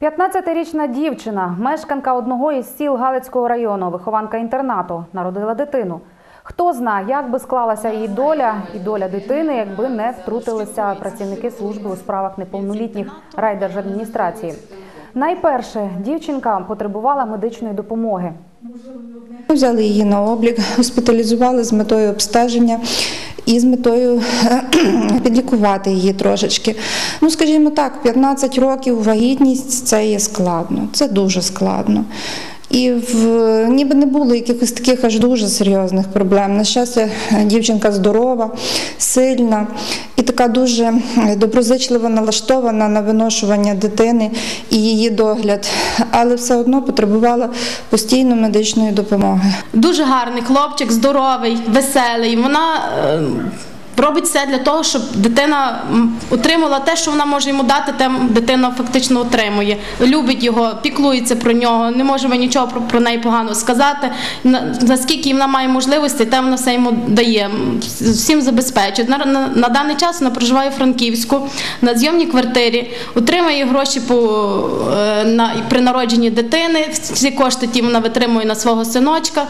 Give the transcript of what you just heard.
15-річна дівчина, мешканка одного із сіл Галицького району, вихованка інтернату, народила дитину. Хто зна, як би склалася її доля і доля дитини, якби не втрутилися працівники служби у справах неповнолітніх райдержадміністрації. Найперше дівчинка потребувала медичної допомоги. Ми взяли її на облік, госпіталізували з метою обстеження і з метою підлікувати її трошечки. Ну, скажімо так, 15 років вагітність це є складно, це дуже складно. І в, ніби не було якихось таких аж дуже серйозних проблем. На щастя, дівчинка здорова, сильна і така дуже доброзичливо налаштована на виношування дитини і її догляд, але все одно потребувала постійно медичної допомоги. Дуже гарний хлопчик, здоровий, веселий. Вона е, робить все для того, щоб дитина отримала те, що вона може йому дати, те дитина фактично отримує. Любить його, піклується про нього, не можемо нічого про, про неї погано сказати. На- Наскільки вона має можливості, те вона все йому дає. Всім забезпечує. На, на, на даний час вона проживає у Франківську на зйомній квартирі, отримує гроші по, е, на, при народженні дитини. Ці кошти ті вона витримує на свого синочка.